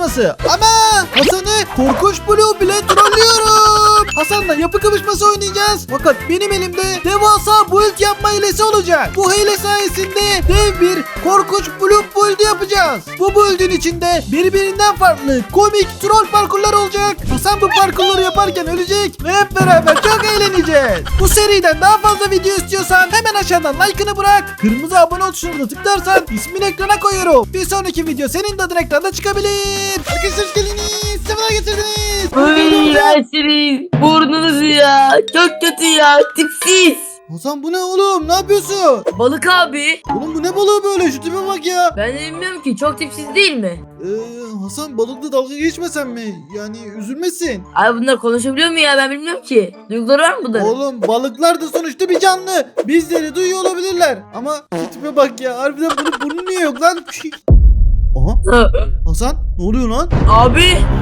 kapışması. Ama Hasan'ı korkunç blue bile trollüyorum. Hasan'la yapı kapışması oynayacağız. Fakat benim elimde devasa build yapma hilesi olacak. Bu hile sayesinde dev bir korkunç blue build yapacağız. Bu build'ün içinde birbirinden farklı komik troll parkurlar olacak. Hasan bu parkurları yaparken ölecek ve hep beraber çok eğleneceğiz. Bu seriden daha fazla video istiyorsan hemen aşağıdan like'ını bırak. Kırmızı abone ol tuşuna da tıklarsan ismini ekrana koyuyorum. Bir sonraki video senin de adın ekranda çıkabilir. Arkadaşlar hoş geldiniz. Sefalar getirdiniz. Uy Ersin'in burnunuzu ya. Çok kötü ya. Tipsiz. Hasan bu ne oğlum? Ne yapıyorsun? Balık abi. Oğlum bu ne balığı böyle? Şu tipe bak ya. Ben de bilmiyorum ki çok tipsiz değil mi? Ee, Hasan balıkla dalga geçmesen mi? Yani üzülmesin. Abi bunlar konuşabiliyor mu ya ben bilmiyorum ki. Duyguları var mı bunların? Oğlum balıklar da sonuçta bir canlı. Bizleri duyuyor olabilirler. Ama şu tipe bak ya. Harbiden bunun burnu niye yok lan? Aha Hasan ne oluyor lan? abi.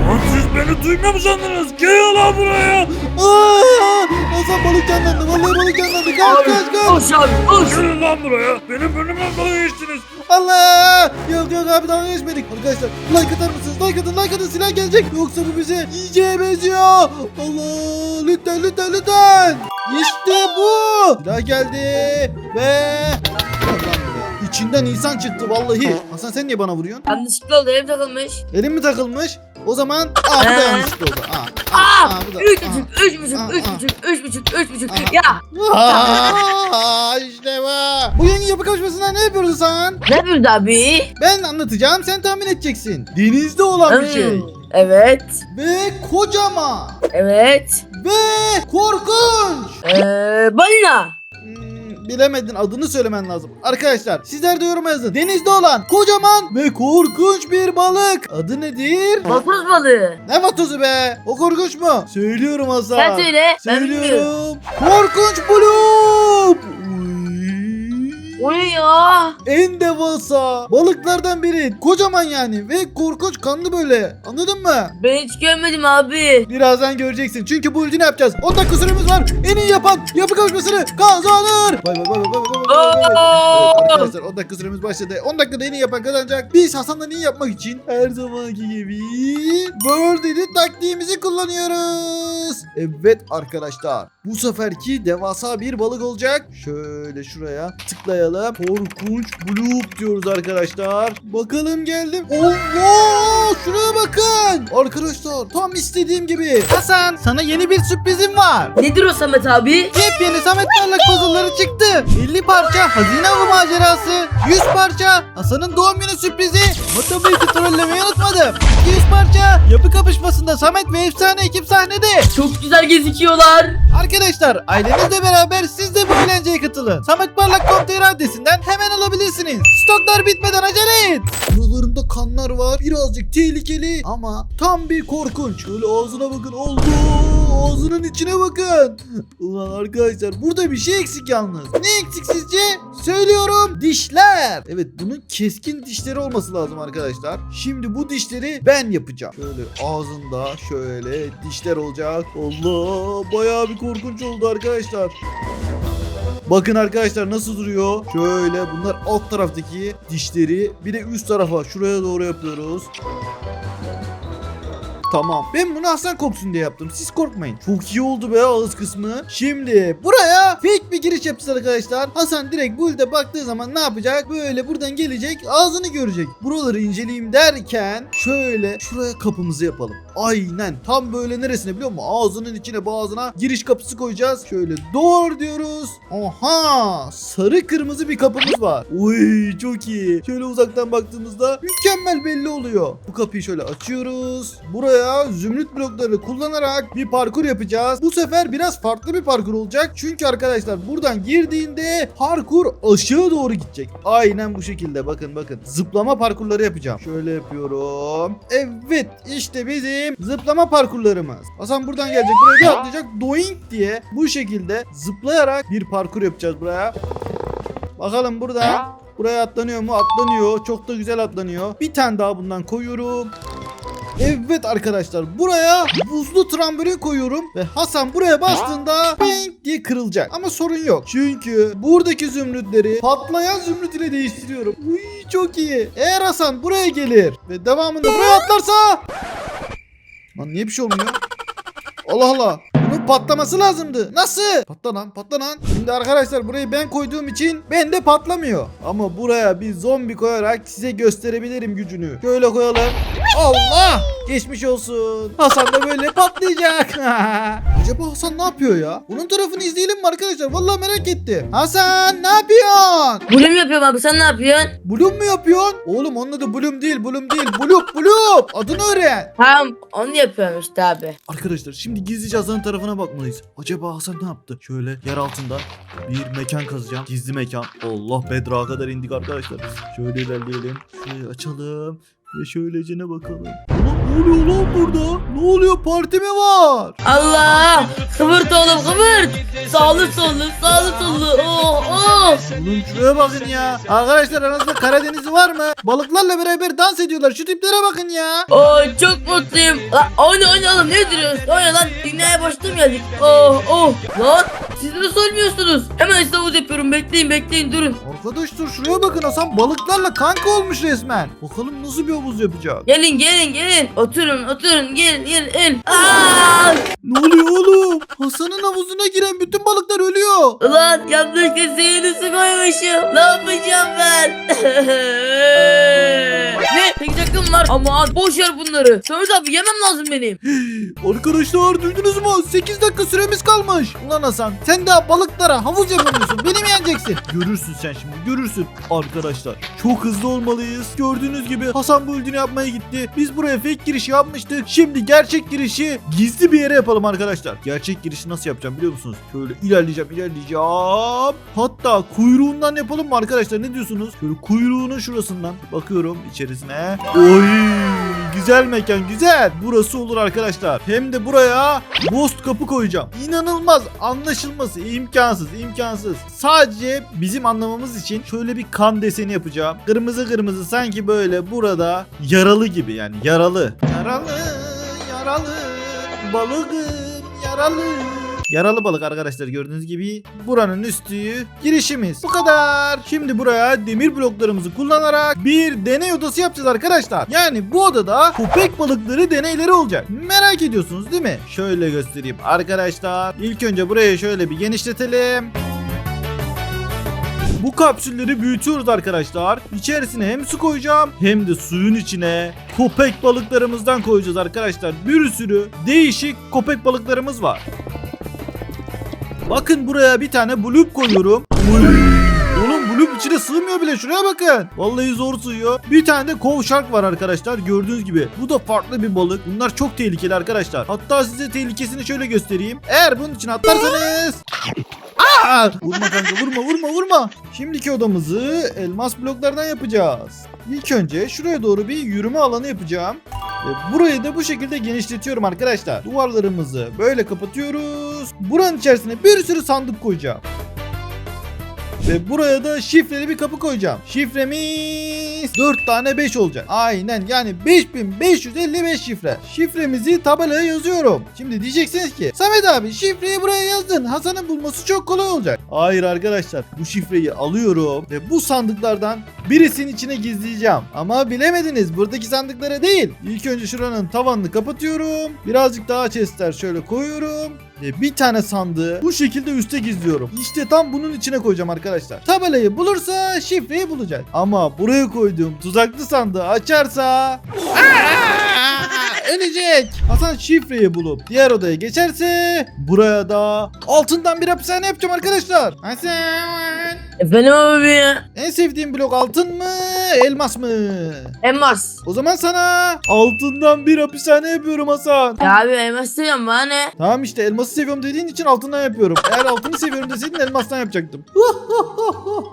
Lan siz beni duymuyor mu sandınız? Gel lan buraya. Aa, Hasan balık canlandı. Vallahi balık canlandı. Kaç Abi kaç kaç. koş abi koş. Gelin lan buraya. Benim önümden dalga geçtiniz. Allah! Yok yok abi dalga geçmedik. Arkadaşlar like atar mısınız? Like atın like atın silah gelecek. Yoksa bu bize iyice benziyor. Allah! Lütfen lütfen lütfen. İşte bu. Silah geldi. Ve... Allah'ım ya. İçinden insan çıktı vallahi. Hasan sen niye bana vuruyorsun? Yanlışlıkla oldu elim takılmış. Elim mi takılmış? O zaman aa bu da Ee? yanlışlıkla oldu. Aa, Aa! aa, bu da. Üç aa. buçuk, üç buçuk, Aa, üç aa. buçuk, üç buçuk, üç buçuk. Aha. Ya Aa, işte bu. Bugün yapı kapışmasında ne yapıyoruz Hasan? ne yapıyoruz abi? Ben anlatacağım sen tahmin edeceksin. Denizde olan bir şey. Hmm, Evet. Ve kocaman. Evet. Ve korkunç. Ee, balina. Bilemedin adını söylemen lazım. Arkadaşlar sizler de yoruma yazın. Denizde olan kocaman ve korkunç bir balık. Adı nedir? Vatoz balığı. Ne vatozu be? O korkunç mu? Söylüyorum Hasan. Sen söyle. Ben bilmiyorum. Söylüyorum. Korkunç Bloop. O ne ya? En devasa balıklardan biri. Kocaman yani ve korkunç kanlı böyle. Anladın mı? Ben hiç görmedim abi. Birazdan göreceksin. Çünkü bu ülkünü yapacağız. 10 dakika süremiz var. En iyi yapan yapı kavuşmasını kazanır. Bay bay bay bay bay bay bay! Evet, arkadaşlar 10 dakika süremiz başladı. 10 dakikada en iyi yapan kazanacak. Biz Hasan'la iyi yapmak için her zamanki gibi Birdie'li taktiğimizi kullanıyoruz. Evet arkadaşlar. Bu seferki devasa bir balık olacak. Şöyle şuraya tıklayalım. Korkunç bloop diyoruz arkadaşlar. Bakalım geldim. Allah! Şuraya bakın. Arkadaşlar tam istediğim gibi. Hasan sana yeni bir sürprizim var. Nedir o Samet abi? Yepyeni Samet Parlak puzzle'ları çıktı. 50 parça hazine avı macerası, 100 parça Hasan'ın doğum günü sürprizi. Ama tabii ki trollemeyi unutmadım. 200 parça yapı kapışmasında Samet ve efsane ekip sahnede. Çok güzel gözüküyorlar. Arkadaşlar ailenizle beraber siz de bu eğlenceye katılın. Sametparlak.com.tr adresinden hemen alabilirsiniz. Stoklar bitmeden acele et. Buralarında kanlar var. Birazcık tehlikeli ama tam bir korkunç. Şöyle ağzına bakın. Oldu. Ağzının içine bakın. Ulan arkadaşlar burada bir şey eksik yalnız. Ne eksik sizce? Söylüyorum dişler. Evet bunun keskin dişleri olması lazım arkadaşlar. Şimdi bu dişleri ben yapacağım. Şöyle ağzında şöyle dişler olacak. Allah bayağı bir korkunç oldu arkadaşlar. Bakın arkadaşlar nasıl duruyor. Şöyle bunlar alt taraftaki dişleri. Bir de üst tarafa şuraya doğru yapıyoruz. Tamam. Ben bunu Hasan korksun diye yaptım. Siz korkmayın. Çok iyi oldu be ağız kısmı. Şimdi buraya fake bir giriş yapacağız arkadaşlar. Hasan direkt build'e baktığı zaman ne yapacak? Böyle buradan gelecek ağzını görecek. Buraları inceleyeyim derken şöyle şuraya kapımızı yapalım. Aynen. Tam böyle neresine biliyor musun? Ağzının içine boğazına giriş kapısı koyacağız. Şöyle door diyoruz. Aha! Sarı kırmızı bir kapımız var. Uy çok iyi. Şöyle uzaktan baktığımızda mükemmel belli oluyor. Bu kapıyı şöyle açıyoruz. Buraya zümrüt blokları kullanarak bir parkur yapacağız. Bu sefer biraz farklı bir parkur olacak. Çünkü arkadaşlar buradan girdiğinde parkur aşağı doğru gidecek. Aynen bu şekilde. Bakın bakın. Zıplama parkurları yapacağım. Şöyle yapıyorum. Evet işte bizim zıplama parkurlarımız. Hasan buradan gelecek. Buraya bir atlayacak. Doink diye bu şekilde zıplayarak bir parkur yapacağız buraya. Bakalım burada Buraya atlanıyor mu? Atlanıyor. Çok da güzel atlanıyor. Bir tane daha bundan koyuyorum. Evet arkadaşlar buraya buzlu trambolin koyuyorum ve Hasan buraya bastığında ping diye kırılacak. Ama sorun yok. Çünkü buradaki zümrütleri patlayan zümrüt ile değiştiriyorum. Uy çok iyi. Eğer Hasan buraya gelir ve devamında buraya atlarsa Lan niye bir şey olmuyor? Allah Allah. Bunun patlaması lazımdı. Nasıl? Patla lan patla lan. Şimdi arkadaşlar burayı ben koyduğum için bende patlamıyor. Ama buraya bir zombi koyarak size gösterebilirim gücünü. Şöyle koyalım. Allah! Geçmiş olsun. Hasan da böyle patlayacak. Acaba Hasan ne yapıyor ya? Bunun tarafını izleyelim mi arkadaşlar? Vallahi merak ettim. Hasan ne yapıyorsun? Bunu mu yapıyorum abi sen ne yapıyorsun? Bloom mu yapıyorsun? Oğlum onun adı Bloom değil, Bloom değil. Bloop, Bloop. Adını öğren. Tamam onu yapıyorum işte abi. Arkadaşlar şimdi gizlice Hasan'ın tarafına bakmalıyız. Acaba Hasan ne yaptı? Şöyle yer altında bir mekan kazacağım. Gizli mekan. Allah bedroğa kadar indik arkadaşlar. Şöyle ilerleyelim. Şurayı açalım. Ve şöylece ne bakalım. Ulan ne oluyor lan burada? Ne oluyor? Parti mi var? Allah! Kıvırt oğlum kıvırt! Sağlı sollu sağlı sollu oh oh! Oğlum şuraya bakın ya. Arkadaşlar aranızda Karadeniz'i var mı? Balıklarla beraber dans ediyorlar. Şu tiplere bakın ya. Oh çok mutluyum. Lan oyna oyna oğlum ne duruyorsun? Oyna lan dünyaya başta mı geldik? Oh oh! Lan siz nasıl ölmüyorsunuz? Hemen size havuz yapıyorum bekleyin bekleyin durun. Arkadaşlar şuraya bakın Hasan balıklarla kanka olmuş resmen. Bakalım nasıl bir havuz yapacak. Gelin gelin gelin. Oturun oturun gelin gelin. gelin. Aa! Ne oluyor oğlum? Hasan'ın havuzuna giren bütün balıklar ölüyor. Ulan yanlışlıkla zehirli su koymuşum. Ne yapacağım ben? ne? Tek takım var ama boş ver bunları. Samet abi yemem lazım benim. Arkadaşlar duydunuz mu? 8 dakika süremiz kalmış. Ulan Hasan sen daha balıklara havuz yapamıyorsun. Beni mi yeneceksin? Görürsün sen şimdi görürsün. Arkadaşlar çok hızlı olmalıyız. Gördüğünüz gibi Hasan bu öldüğünü yapmaya gitti. Biz buraya fake giriş yapmıştık. Şimdi gerçek girişi gizli bir yere yapalım arkadaşlar. Gerçek girişi nasıl yapacağım biliyor musunuz? Şöyle ilerleyeceğim ilerleyeceğim. Hatta kuyruğundan yapalım mı arkadaşlar ne diyorsunuz? Şöyle kuyruğunun şurasından bakıyorum içerisine. Oy güzel mekan güzel. Burası olur arkadaşlar. Hem de buraya ghost kapı koyacağım. İnanılmaz anlaşılması imkansız imkansız. Sadece bizim anlamamız için şöyle bir kan deseni yapacağım. Kırmızı kırmızı sanki böyle burada yaralı gibi yani yaralı. Yaralı yaralı balığım yaralı. Yaralı balık arkadaşlar gördüğünüz gibi buranın üstü girişimiz. Bu kadar. Şimdi buraya demir bloklarımızı kullanarak bir deney odası yapacağız arkadaşlar. Yani bu odada köpek balıkları deneyleri olacak. Merak ediyorsunuz değil mi? Şöyle göstereyim arkadaşlar. İlk önce burayı şöyle bir genişletelim. Bu kapsülleri büyütüyoruz arkadaşlar. İçerisine hem su koyacağım hem de suyun içine köpek balıklarımızdan koyacağız arkadaşlar. Bir sürü değişik köpek balıklarımız var. Bakın buraya bir tane bloop koyuyorum. Uy! Oğlum bloop içine sığmıyor bile şuraya bakın. Vallahi zor sığıyor. Bir tane de kov shark var arkadaşlar gördüğünüz gibi. Bu da farklı bir balık. Bunlar çok tehlikeli arkadaşlar. Hatta size tehlikesini şöyle göstereyim. Eğer bunun için atlarsanız... Aa! Vurma kanka vurma vurma vurma. Şimdiki odamızı elmas bloklardan yapacağız. İlk önce şuraya doğru bir yürüme alanı yapacağım. Ve burayı da bu şekilde genişletiyorum arkadaşlar. Duvarlarımızı böyle kapatıyoruz. Buranın içerisine bir sürü sandık koyacağım. Ve buraya da şifreli bir kapı koyacağım. Şifremiz 4 tane 5 olacak. Aynen yani 5555 şifre. Şifremizi tabelaya yazıyorum. Şimdi diyeceksiniz ki Samet abi şifreyi buraya yazdın. Hasan'ın bulması çok kolay olacak. Hayır arkadaşlar bu şifreyi alıyorum ve bu sandıklardan birisinin içine gizleyeceğim. Ama bilemediniz buradaki sandıklara değil. İlk önce şuranın tavanını kapatıyorum. Birazcık daha chestler şöyle koyuyorum. Ve bir tane sandığı bu şekilde üste gizliyorum. İşte tam bunun içine koyacağım arkadaşlar. Tabelayı bulursa şifreyi bulacak. Ama buraya koyduğum tuzaklı sandığı açarsa... Aa, ölecek. Hasan şifreyi bulup diğer odaya geçerse buraya da altından bir hapishane yapacağım arkadaşlar. Hasan. Efendim abi ya. En sevdiğin blok altın mı elmas mı? Elmas. O zaman sana altından bir hapishane yapıyorum Hasan. Ya abi elmas seviyorum bana ne? Tamam işte elması seviyorum dediğin için altından yapıyorum. Eğer altını seviyorum deseydin elmastan yapacaktım.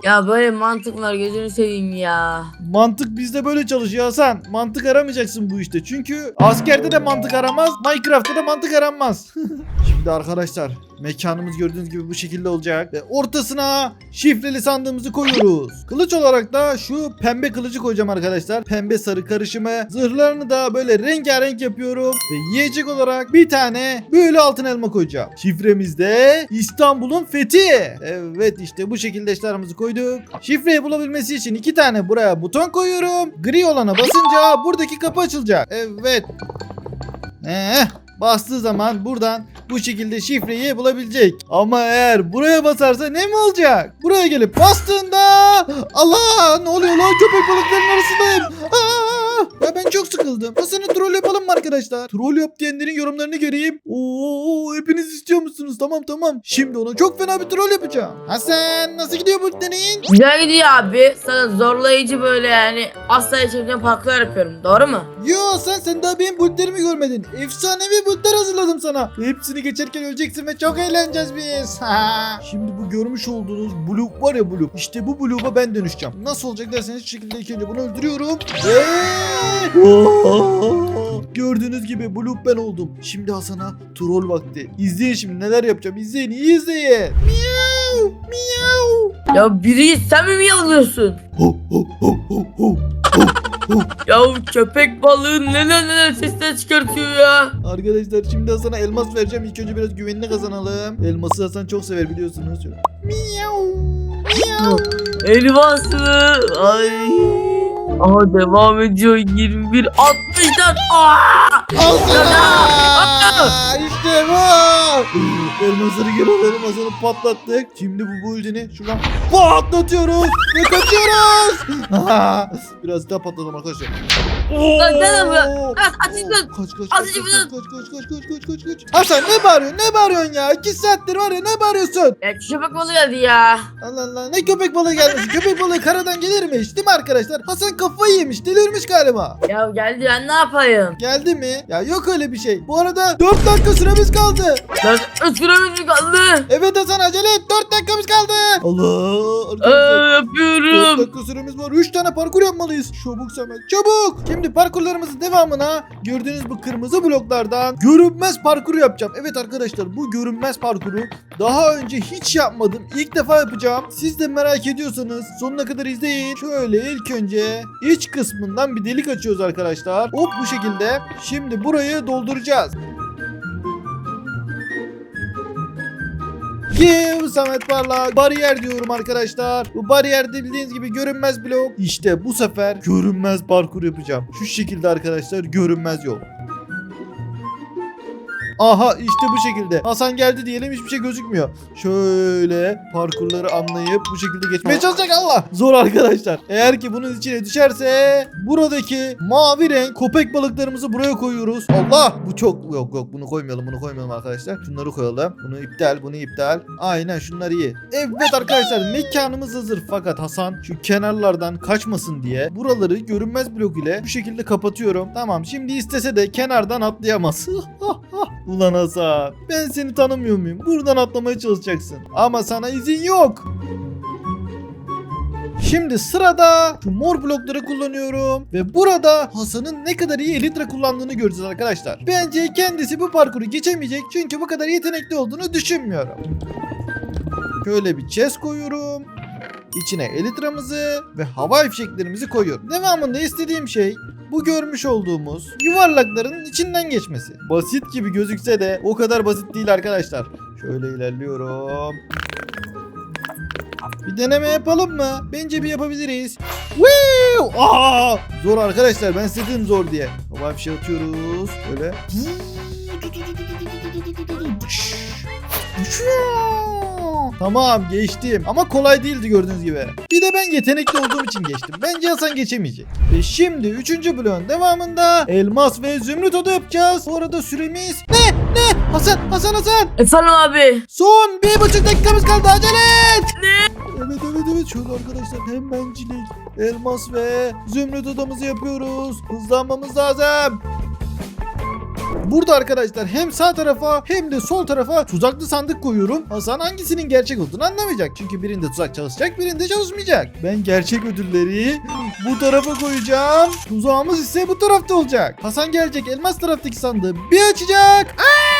Ya böyle mantık var gözünü seveyim ya. Mantık bizde böyle çalışıyor Hasan. Mantık aramayacaksın bu işte. Çünkü askerde de mantık aramaz, Minecraft'ta da mantık aranmaz. Şimdi arkadaşlar mekanımız gördüğünüz gibi bu şekilde olacak. Ve ortasına şifreli sandığımızı koyuyoruz. Kılıç olarak da şu pembe kılıcı koyacağım arkadaşlar. Pembe sarı karışımı. Zırhlarını da böyle rengarenk yapıyorum. Ve yiyecek olarak bir tane böyle altın elma koyacağım. Şifremiz de İstanbul'un fethi. Evet işte bu şekilde eşyalarımızı koyduk. Şifreyi bulabilmesi için iki tane buraya buton koyuyorum. Gri olana basınca buradaki kapı açılacak. Evet. Eh, bastığı zaman buradan bu şekilde şifreyi bulabilecek. Ama eğer buraya basarsa ne mi olacak? Buraya gelip bastığında Allah ne oluyor lan köpek balıklarının arasındayım. Aa! Ya ben çok sıkıldım. Hasan'ı troll yapalım mı arkadaşlar? Troll yap diyenlerin yorumlarını göreyim. Oo hepiniz istiyor musunuz? Tamam tamam. Şimdi ona çok fena bir troll yapacağım. Hasan nasıl gidiyor bu deneyin? Güzel gidiyor abi. Sana zorlayıcı böyle yani asla yaşamayacağım parklar yapıyorum. Doğru mu? Yo Hasan sen daha benim bulutlarımı görmedin. Efsanevi bulutlar hazırladım sana. Hepsini geçerken öleceksin ve çok eğleneceğiz biz. Şimdi bu görmüş olduğunuz blue var ya blue. İşte bu blue'a ben dönüşeceğim. Nasıl olacak derseniz şu şekilde ilk önce bunu öldürüyorum. Gördüğünüz gibi blue ben oldum. Şimdi Hasan'a troll vakti. İzleyin şimdi neler yapacağım. İzleyin iyi izleyin. Miau, miau. Ya biri sen mi miyavlıyorsun? Ho, ho, ho, ho, ho. Ya köpek balığı neler neler sesler çıkartıyor ya. Arkadaşlar şimdi Hasan'a elmas vereceğim. İlk önce biraz güvenini kazanalım. Elması Hasan çok sever biliyorsunuz. Şöyle. Miau. Miau. Elması. Ay. Aha devam ediyor 21 64. Aa! Al sana. Aa! İşte bu. Elmasları geri alalım. Hasan'ı patlattık. Şimdi bu buildini şuradan patlatıyoruz. Ve kaçıyoruz. biraz daha patlatalım arkadaşlar. Lan gel buraya. Oo. Kaç. Kaç kaç Az kaç kaç kaç kaç kaç kaç kaç kaç Hasan ne bağırıyorsun ne bağırıyorsun ya? İki saattir var ya ne bağırıyorsun? Ya köpek balığı geldi ya. Allah Allah ne köpek balığı gelmesi köpek balığı karadan gelir mi hiç değil mi arkadaşlar? Hasan kafayı yemiş delirmiş galiba. Ya geldi ben ne yapayım? Geldi mi? Ya yok öyle bir şey. Bu arada 4 dakika süremiz kaldı. Ötüremiz mi kaldı? Evet Hasan acele et 4 dakikamız kaldı. Allah Ee, arkadaşlar. 4 yapıyorum. dakika süremiz var. 3 tane parkur yapmalıyız. Çabuk Samet çabuk. Şimdi parkurlarımızın devamına gördüğünüz bu kırmızı bloklardan görünmez parkuru yapacağım. Evet arkadaşlar bu görünmez parkuru daha önce hiç yapmadım. İlk defa yapacağım. Siz de merak ediyorsanız sonuna kadar izleyin. Şöyle ilk önce iç kısmından bir delik açıyoruz arkadaşlar. Hop bu şekilde. Şimdi burayı dolduracağız. Kim Samet Parlak bariyer diyorum arkadaşlar. Bu bariyerde bildiğiniz gibi görünmez blok. İşte bu sefer görünmez parkur yapacağım. Şu şekilde arkadaşlar görünmez yol. Aha işte bu şekilde. Hasan geldi diyelim hiçbir şey gözükmüyor. Şöyle parkurları anlayıp bu şekilde geçmeye çalışacak Allah. Zor arkadaşlar. Eğer ki bunun içine düşerse buradaki mavi renk köpek balıklarımızı buraya koyuyoruz. Allah bu çok yok yok bunu koymayalım bunu koymayalım arkadaşlar. Şunları koyalım. Bunu iptal bunu iptal. Aynen şunları iyi. Evet arkadaşlar mekanımız hazır fakat Hasan şu kenarlardan kaçmasın diye buraları görünmez blok ile bu şekilde kapatıyorum. Tamam şimdi istese de kenardan atlayamaz. Ulan Hasan ben seni tanımıyor muyum? Buradan atlamaya çalışacaksın. Ama sana izin yok. Şimdi sırada şu mor blokları kullanıyorum ve burada Hasan'ın ne kadar iyi elitra kullandığını göreceğiz arkadaşlar. Bence kendisi bu parkuru geçemeyecek çünkü bu kadar yetenekli olduğunu düşünmüyorum. Şöyle bir chest koyuyorum. İçine elitramızı ve hava fişeklerimizi koyuyorum. Devamında istediğim şey bu görmüş olduğumuz yuvarlakların içinden geçmesi. Basit gibi gözükse de o kadar basit değil arkadaşlar. Şöyle ilerliyorum. Bir deneme yapalım mı? Bence bir yapabiliriz. Woo! Aa! Zor arkadaşlar ben size zor diye. Hava bir şey atıyoruz. Böyle. Tamam geçtim ama kolay değildi gördüğünüz gibi. Bir de ben yetenekli olduğum için geçtim. Bence Hasan geçemeyecek. Ve şimdi 3. bloğun devamında elmas ve zümrüt oda yapacağız. Bu arada süremiz ne ne Hasan Hasan Hasan Efendim abi. son bir buçuk dakikamız kaldı acele et. Ne? Evet evet evet şöyle arkadaşlar hemencilik elmas ve zümrüt odamızı yapıyoruz. Hızlanmamız lazım. Burada arkadaşlar hem sağ tarafa hem de sol tarafa tuzaklı sandık koyuyorum. Hasan hangisinin gerçek olduğunu anlamayacak. Çünkü birinde tuzak çalışacak birinde çalışmayacak. Ben gerçek ödülleri bu tarafa koyacağım. Tuzağımız ise bu tarafta olacak. Hasan gelecek elmas taraftaki sandığı bir açacak. Aa!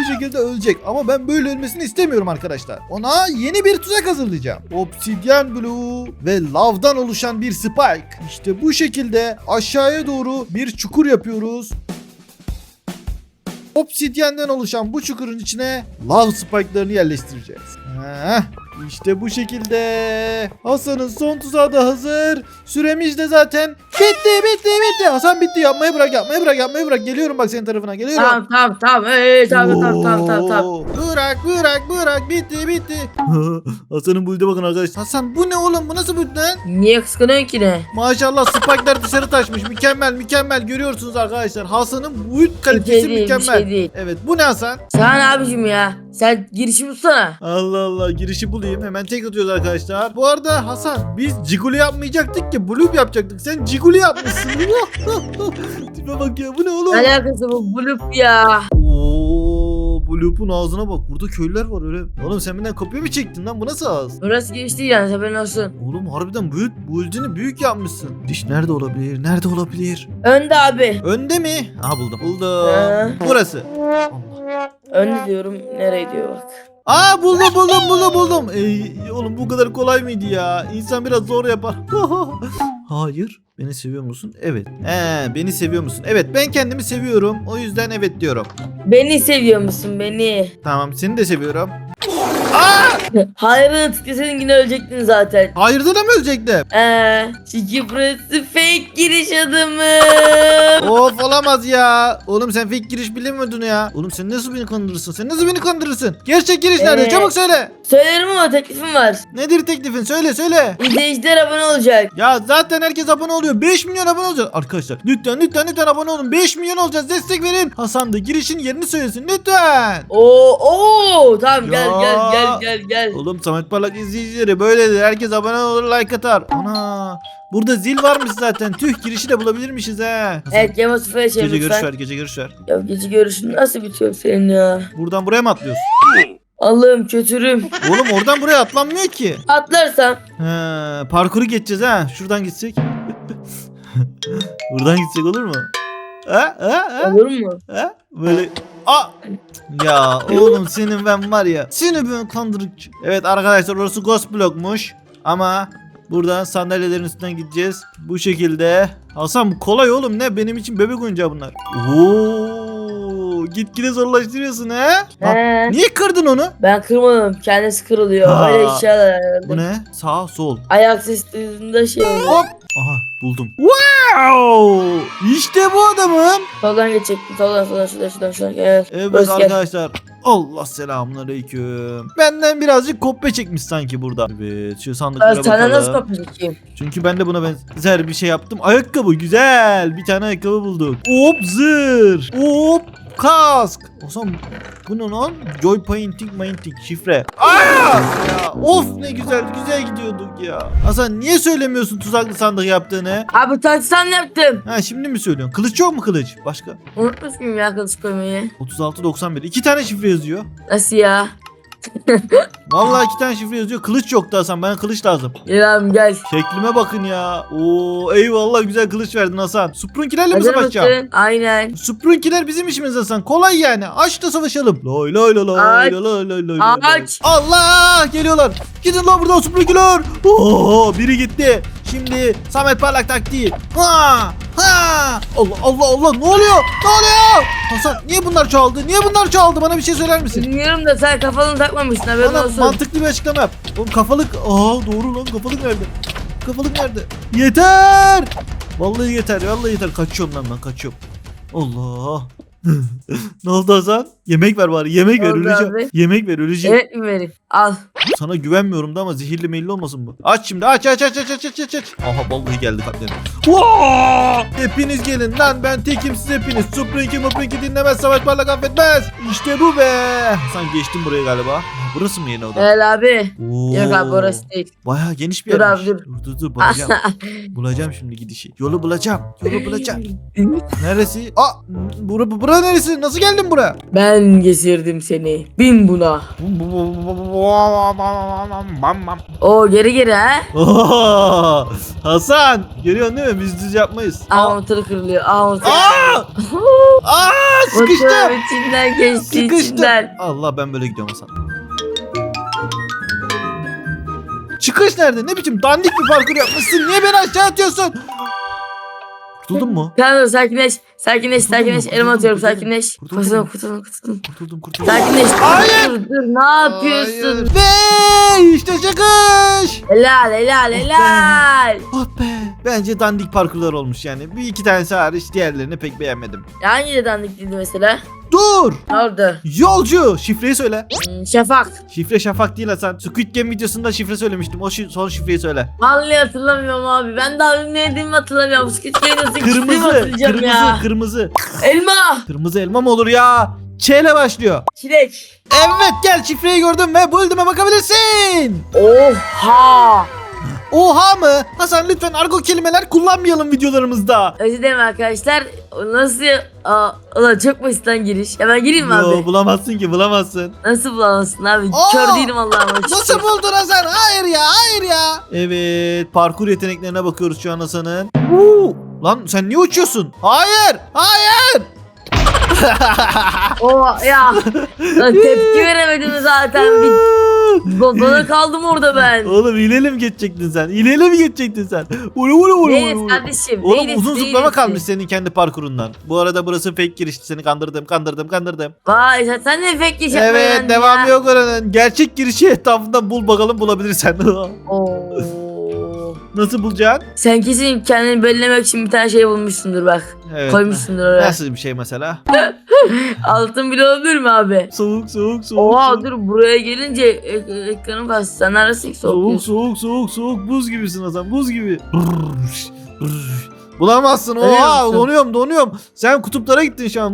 Bu şekilde ölecek. Ama ben böyle ölmesini istemiyorum arkadaşlar. Ona yeni bir tuzak hazırlayacağım. Obsidian Blue ve lavdan oluşan bir spike. İşte bu şekilde aşağıya doğru bir çukur yapıyoruz. Obsidyenden oluşan bu çukurun içine lav spike'larını yerleştireceğiz. Heh, işte bu şekilde. Hasan'ın son tuzağı da hazır. Süremiz de zaten bitti bitti bitti. Hasan bitti yapmayı bırak yapmayı bırak yapmayı bırak. Geliyorum bak senin tarafına geliyorum. Tamam tamam tamam. Ee, tamam tamam tamam tamam tamam. Bırak bırak bırak bitti bitti. Hasan'ın build'e bakın arkadaşlar. Hasan bu ne oğlum bu nasıl build lan? Niye kıskanıyorsun ki ne? Maşallah spike'lar dışarı taşmış. Mükemmel mükemmel görüyorsunuz arkadaşlar. Hasan'ın build Bir kalitesi şey değil, bir mükemmel. şey değil. Evet bu ne Hasan? Sen abicim ya. Sen girişi tutsana. Allah Allah girişi bulayım. Hemen tek atıyoruz arkadaşlar. Bu arada Hasan biz Ciguli yapmayacaktık ki Bloop yapacaktık. Sen Ciguli yapmışsın. Tipe bak ya bu ne oğlum? Ne alakası bu blup ya. Oo, Bloop'un ağzına bak. Burada köylüler var öyle. Oğlum sen benden kopya mı çektin lan? Bu nasıl ağız? Burası giriş değil yani haberin olsun. Oğlum harbiden büyük, build'ini büyük yapmışsın. Diş nerede olabilir? Nerede olabilir? Önde abi. Önde mi? Aha buldum. Buldum. Ee? Burası. Allah. Önde diyorum. Nereye diyor bak. Aa buldum buldum buldum buldum. Ey, oğlum bu kadar kolay mıydı ya? İnsan biraz zor yapar. Hayır. Beni seviyor musun? Evet. He, beni seviyor musun? Evet ben kendimi seviyorum. O yüzden evet diyorum. Beni seviyor musun beni? Tamam seni de seviyorum. Hayır tıklasaydın yine ölecektin zaten. Hayırdır da mı ölecektim? Eee. Çünkü burası fake giriş adımı. of olamaz ya. Oğlum sen fake giriş bilemiyordun ya. Oğlum sen nasıl beni kandırırsın? Sen nasıl beni kandırırsın? Gerçek giriş nerede? Ee? Çabuk söyle. Söylerim ama teklifim var. Nedir teklifin? Söyle söyle. İzleyiciler abone olacak. Ya zaten herkes abone oluyor. 5 milyon abone olacak. Arkadaşlar lütfen lütfen lütfen abone olun. 5 milyon olacağız. Destek verin. Hasan da girişin yerini söylesin lütfen. Oo, oo, tamam gel Ya. gel gel gel gel. Oğlum Samet Parlak izleyicileri böyledir. Herkes abone olur like atar. Ana. Burada zil varmış zaten. Tüh girişi de bulabilirmişiz he. Evet Yama sıfıra Gece çevir görüş ver, lütfen. gece görüş ver. Ya gece görüşün nasıl bitiyor senin ya? Buradan buraya mı atlıyorsun? Allah'ım kötürüm. Oğlum oradan buraya atlanmıyor ki. Atlarsam. He, parkuru geçeceğiz ha. Şuradan gitsek. Buradan gitsek olur mu? Ha? Ha? Ha? Olur mu? Ha? Böyle Aa! Ya oğlum senin ben var ya. Seni ben kandırıcı. Evet arkadaşlar orası Ghost Block'muş. Ama buradan sandalyelerin üstünden gideceğiz. Bu şekilde. Hasan bu kolay oğlum ne? Benim için bebek oyuncağı bunlar. Oo! Gitgide zorlaştırıyorsun ha? Lan, He. Niye kırdın onu? Ben kırmadım. Kendisi kırılıyor. Ha. Öyle eşyalar herhalde. Bu ne? Sağ sol. Ayak sesi duyduğunda şey oluyor. Hop! Aha buldum. Wow! İşte bu adamın. Soldan geçecektim. Soldan soldan şuradan şuradan şuradan. Gel. Evet Burası gel. arkadaşlar. Allah selamünaleyküm. Benden birazcık kopya çekmiş sanki burada. Evet şu sandıklara Ben sana nasıl bakalım. kopya çekeyim? Çünkü ben de buna benzer bir şey yaptım. Ayakkabı güzel. Bir tane ayakkabı bulduk. Hop zır. Hop kask. O zaman bu ne lan? Joy painting painting şifre. Aa! Ya, of ne güzel güzel gidiyorduk ya. Hasan niye söylemiyorsun tuzaklı sandık yaptığını? Abi taçtan yaptım. Ha şimdi mi söylüyorsun? Kılıç yok mu kılıç? Başka? Unutmuş muyum ya kılıç koymayı? 3691. İki tane şifre yazıyor. Nasıl ya? Vallahi iki tane şifre yazıyor. Kılıç yoktu Hasan. Bana kılıç lazım. Abi gel. Şeklime bakın ya. Oo eyvallah güzel kılıç verdin Hasan. Sprunkilerle mi Hazır savaşacağım? mısın? Aynen. Sprunkiler bizim işimiz Hasan. Kolay yani. Aç da savaşalım. Lay lay Aç. lay lay lay lay lay. Aç. Allah geliyorlar. Gidin lan buradan Sprunkiler. Oo biri gitti. Şimdi Samet Parlak taktiği. Ha! Ha! Allah Allah Allah ne oluyor? Ne oluyor? Hasan niye bunlar çaldı? Niye bunlar çaldı? Bana bir şey söyler misin? Bilmiyorum da sen kafanı takmamışsın haberin Bana olsun. mantıklı bir açıklama yap. Oğlum kafalık. Aa doğru lan kafalık nerede? Kafalık nerede? Yeter. Vallahi yeter. Vallahi yeter. Kaçıyorum lan ben kaçıyorum. Allah ne oldu Hasan? Yemek ver bari. Yemek ver Oldu öleceğim. abi. Yemek ver öleceğim. Evet Ümeri. Al. Sana güvenmiyorum da ama zehirli meyilli olmasın bu. Aç şimdi aç aç aç aç aç aç aç. aç. Aha vallahi geldi katlerim. Vaa! Hepiniz gelin lan ben tekim siz hepiniz. Suprinki muprinki dinlemez savaş parlak affetmez. İşte bu be. Sen geçtin buraya galiba. Burası mı yeni oda? Gel abi. Oo. Yok abi orası değil. Bayağı geniş bir Dur yermiş. abi, dur. dur dur dur bulacağım. bulacağım şimdi gidişi. Yolu bulacağım. Yolu bulacağım. Neresi? Aa bura, bura neresi? Nasıl geldin buraya? Ben getirdim seni. Bin buna. O geri geri ha. Oo, Hasan görüyorsun değil mi? Biz düz yapmayız. Aa motoru kırılıyor. Aa motoru. Aa! Aa, sıkıştım. içinden geçti Sıkıştım. içinden. Allah ben böyle gidiyorum Hasan. Çıkış nerede? Ne biçim dandik bir parkur yapmışsın? Niye beni aşağı atıyorsun? Kurtuldun mu? Dur, sakinleş. Sakinleş sakinleş. Kurtuldum, Elma atıyorum kurtuldum. sakinleş. Kurtuldum. Kurtuldum kurtuldum kurtuldum. Kurtuldum. Sakinleş. Hayır. Dur dur ne yapıyorsun? Hayır. Ve işte çıkış. Helal helal helal. Oh be. Bence dandik parkurlar olmuş yani. Bir iki tanesi hariç diğerlerini pek beğenmedim. Hangi de dandikliydi mesela? Dur. Orada. Yolcu. Şifreyi söyle. Hmm, Şafak. Şifre Şafak değil Hasan. Squid Game videosunda şifre söylemiştim. O şi- son şifreyi söyle. Vallahi hatırlamıyorum abi. Ben daha ne dediğimi hatırlamıyorum. Game'i nasıl gittiğimi Kırmızı. hatırlayacağım Kırmızı. ya. Kırmızı. Elma. Kırmızı elma mı olur ya? Ç ile başlıyor. Çilek. Evet gel şifreyi gördüm ve buldum'a bakabilirsin. Oha. Oha mı? Hasan lütfen argo kelimeler kullanmayalım videolarımızda. Özür dilerim arkadaşlar. Nasıl? Aa, ulan çok basit lan giriş. Hemen gireyim mi Yo, abi? bulamazsın ki bulamazsın. Nasıl bulamazsın abi? Aa! Kör değilim Allah'ım. Nasıl buldun Hasan? Hayır ya hayır ya. Evet parkur yeteneklerine bakıyoruz şu an Hasan'ın. Lan sen niye uçuyorsun? Hayır hayır. Oha ya. Lan tepki veremedim zaten. Bir Bana kaldım orada ben. Oğlum hileli mi geçecektin sen? Hileli mi geçecektin sen? Ulu ulu ulu Neyiniz ulu. kardeşim? Oğlum neyiniz, uzun neyiniz? zıplama kalmış senin kendi parkurundan. Bu arada burası fake girişti. Seni kandırdım, kandırdım, kandırdım. Vay sen, sen ne fake iş yapmayı Evet, öğrendin devam ya. yok oranın. Gerçek girişi etrafında bul bakalım bulabilirsen. Oo. Nasıl bulacaksın? Sen kesin kendini bellemek için bir tane şey bulmuşsundur bak. Evet. Koymuşsundur oraya. Nasıl bir şey mesela? Altın bile olabilir mi abi? Soğuk, soğuk, soğuk. Oha soğuk. dur buraya gelince ek- ekranım kastı. Sen neresin ki Soğuk, soğuk? soğuk, soğuk, soğuk. Buz gibisin Hasan, buz gibi. Brrr, brrr. Bulamazsın. Oha, donuyorum, donuyorum. Sen kutuplara gittin şu an.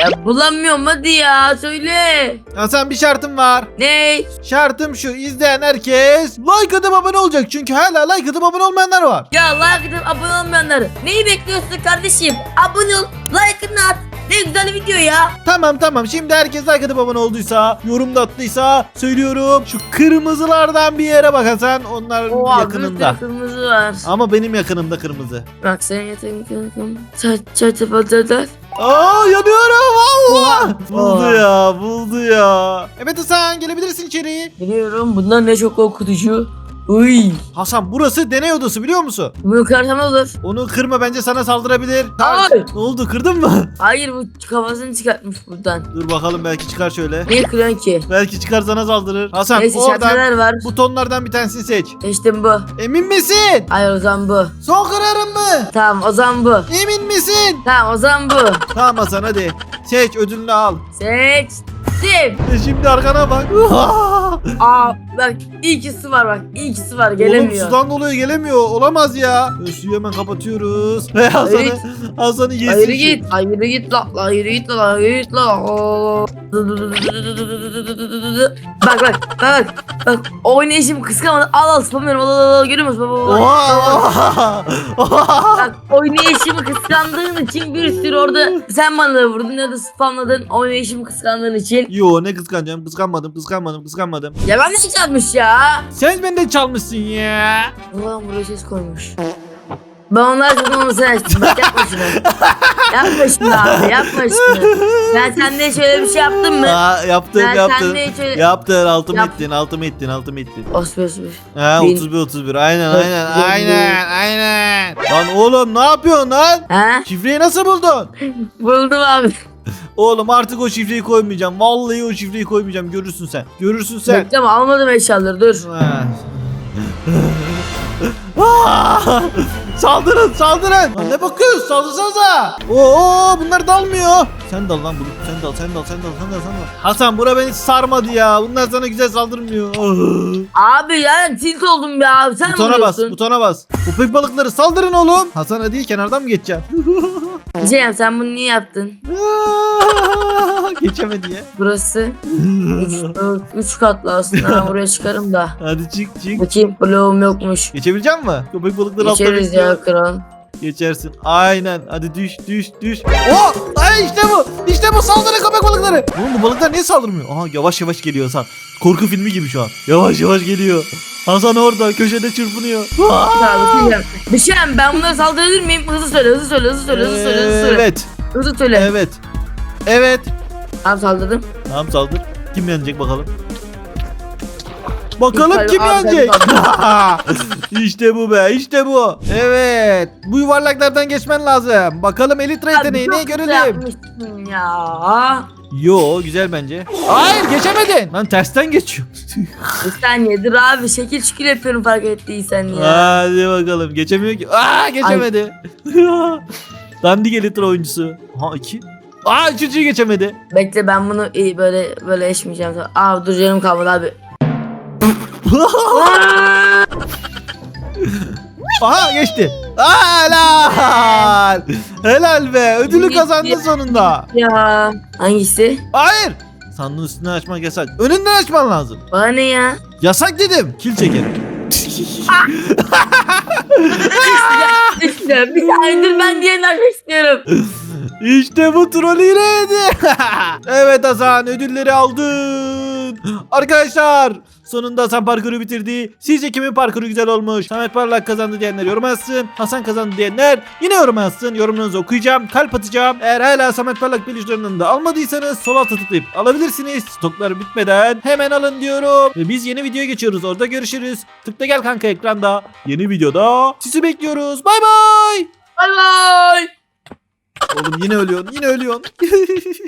Ya bulamıyorum hadi ya söyle. Hasan bir şartım var. Ne? Şartım şu izleyen herkes like atıp abone olacak çünkü hala like atıp abone olmayanlar var. Ya like atıp abone olmayanları. Neyi bekliyorsun kardeşim? Abone ol. Like'ını at. Ne güzel video ya. Tamam tamam şimdi herkes like atıp abone olduysa yorumda attıysa söylüyorum şu kırmızılardan bir yere bak Hasan onlar Oha yakınında. bir sürü kırmızı var. Ama benim yakınımda kırmızı. Bak senin yatağın yakın. Saç çatı patates. Aa yanıyorum Allah. Buldu ya buldu ya. Evet Hasan gelebilirsin içeri. Biliyorum bunlar ne çok korkutucu. Uy. Hasan burası deney odası biliyor musun? Bunu kırarsam olur. Onu kırma bence sana saldırabilir. Ay. Ne oldu kırdın mı? Hayır bu kafasını çıkartmış buradan. Dur bakalım belki çıkar şöyle. Niye kırıyorsun ki? Belki çıkar sana saldırır. Hasan Neyse oradan şartlar var. butonlardan bir tanesini seç. İşte bu. Emin misin? Hayır o zaman bu. Son kararın mı? Tamam o zaman bu. Emin misin? Tamam o zaman bu. Tamam Hasan hadi. Seç ödülünü al. Seçtim. E şimdi arkana bak. Aa bak ikisi var bak. ikisi var Oğlum gelemiyor. sudan dolayı gelemiyor. Olamaz ya. E, Suyu hemen kapatıyoruz. Ve Hasan'ı Hasan'ı yesin. Hayır şu- git. Hayır git la. Hayır git la. Hayır git la. Oo. Bak bak bak bak. Oynayışım kıskanmadan al al spamlıyorum al al al görüyor musun? Bak, bak, bak. Oha! Oha! Bak oynayışımı kıskandığın için bir sürü orada sen bana da vurdun ya da spamladın oynayışımı kıskandığın için. Yo ne kıskanacağım? Kıskanmadım, kıskanmadım, kıskanmadım. Ya ben de çalmış ya. Sen benden çalmışsın ya. Ulan buraya ses koymuş. Ben onlar zaten onu sen açtın. Bak yapma şunu. yapma şunu abi yapma şunu. Ben sende şöyle bir şey yaptım mı? Aa, yaptın, Ben yaptın. sende hiç öyle... Yaptın, altım Yap. ettin, altım ettin, altım ettin. Osbi osbi. Ha Bin- 31 31 aynen Dört aynen yüz elli. aynen aynen. Lan oğlum ne yapıyorsun lan? Ha? Şifreyi nasıl buldun? Buldum abi. Oğlum artık o şifreyi koymayacağım. Vallahi o şifreyi koymayacağım. Görürsün sen. Görürsün sen. Ama almadım eşyaları dur. Aa! saldırın saldırın. Lan ne bakıyorsun saldırsanıza. Oo bunlar dalmıyor. Sen dal lan bunu. Sen dal sen dal sen dal sen dal sen dal. Hasan bura beni sarmadı ya. Bunlar sana güzel saldırmıyor. Abi yani tilt oldum ya. Sen Butona bas vuruyorsun. butona bas. Köpek balıkları saldırın oğlum. Hasan hadi kenardan mı geçeceksin? Cem sen bunu niye yaptın? Geçemedi ya. Burası 3 katlı aslında ben buraya çıkarım da. Hadi çık çık. Bakayım bloğum yokmuş. Geçebilecek misin? Köpek balıkları alttan Geçeriz ya kral. Geçersin. Aynen. Hadi düş düş düş. Oh! Ay işte bu. İşte bu saldırı köpek balıkları. Oğlum bu balıklar niye saldırmıyor? Aha yavaş yavaş geliyor Hasan. Korku filmi gibi şu an. Yavaş yavaş geliyor. Hasan orada köşede çırpınıyor. Sağlıklı Bir şey ben bunlara saldırabilir miyim? Hızlı söyle hızlı söyle hızlı söyle hızlı söyle hızlı söyle. Evet. Hızlı söyle. Evet. Evet. Tamam saldırdım. Tamam saldır. Kim yenecek bakalım. Bakalım İlk kim abi, yenecek. işte bu be işte bu. Evet. Bu yuvarlaklardan geçmen lazım. Bakalım elitra çok güzel görelim. yapmışsın ya. Yo güzel bence. Hayır geçemedin. Lan tersten geçiyor. Bir saniyedir abi şekil şükür yapıyorum fark ettiysen ya. Hadi bakalım geçemiyor ki. Aa geçemedi. Dandik elitra oyuncusu. Ha iki. Aa üçüncüyü geçemedi. Bekle ben bunu iyi böyle böyle eşmeyeceğim. Aa dur canım kalmadı abi. Aha geçti. Aa, helal. Helal be. Ödülü Gitti. kazandın sonunda. Ya hangisi? Hayır. Sandığın üstünden açmak yasak. Önünden açman lazım. Bana ne ya? Yasak dedim. Kil çekerim. Bir saniye dur ben diğerini açmak istiyorum. İşte bu troll hileydi. evet Hasan ödülleri aldın. Arkadaşlar sonunda Hasan parkuru bitirdi. Sizce kimin parkuru güzel olmuş? Samet Parlak kazandı diyenler yorum yazsın. Hasan kazandı diyenler yine yorum yazsın. Yorumlarınızı okuyacağım. Kalp atacağım. Eğer hala Samet Parlak bilişlerini de almadıysanız sol alta tıklayıp alabilirsiniz. Stoklar bitmeden hemen alın diyorum. Ve biz yeni videoya geçiyoruz. Orada görüşürüz. Tıkla gel kanka ekranda. Yeni videoda sizi bekliyoruz. Bay bay. Bye bye. Oğlum yine ölüyorsun. Yine ölüyorsun.